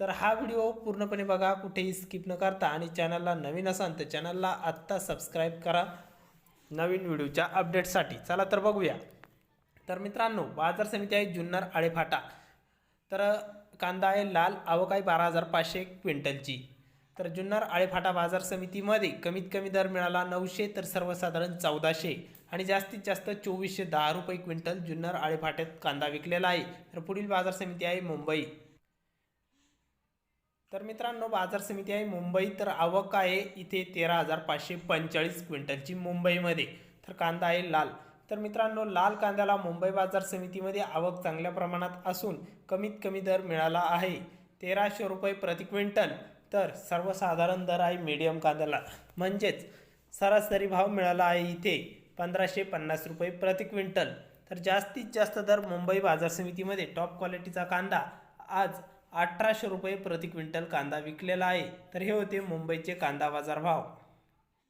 तर हा व्हिडिओ पूर्णपणे बघा कुठेही स्किप न करता. आणि चॅनलला नवीन असाल तर चॅनलला आत्ता सबस्क्राईब करा. नवीन व्हिडिओच्या अपडेटसाठी चला तर बघूया. तर मित्रांनो बाजार समिती आहे जुन्नर आळेफाटा. तर कांदा आहे लाल आवक आहे बारा हजार पाचशे क्विंटलची. तर जुन्नर आळेफाटा बाजार समितीमध्ये कमीत कमी दर मिळाला नऊशे तर सर्वसाधारण चौदाशे. आणि जास्तीत जास्त चोवीसशे दहा रुपये क्विंटल जुन्नर आळेफाट्यात कांदा विकलेला आहे. तर पुढील बाजार समिती आहे मुंबई. तर मित्रांनो बाजार समिती आहे. मुंबई तर आवक आहे. इथे तेरा हजार पाचशे पंचेचाळीस क्विंटलची मुंबईमध्ये. तर कांदा आहे लाल. तर मित्रांनो लाल कांद्याला मुंबई बाजार समितीमध्ये आवक चांगल्या प्रमाणात असून कमीत कमी दर मिळाला आहे. तेराशे रुपये प्रति क्विंटल. तर सर्वसाधारण दर आहे मीडियम कांद्याला. म्हणजेच सरासरी भाव मिळाला आहे इथे पंधराशे पन्नास रुपये प्रति क्विंटल. तर जास्तीत जास्त दर मुंबई बाजार समितीमध्ये. टॉप क्वालिटीचा कांदा आज अठराशे रुपये प्रति क्विंटल कांदा विकलेला आहे. तर हे होते मुंबईचे कांदा बाजार भाव.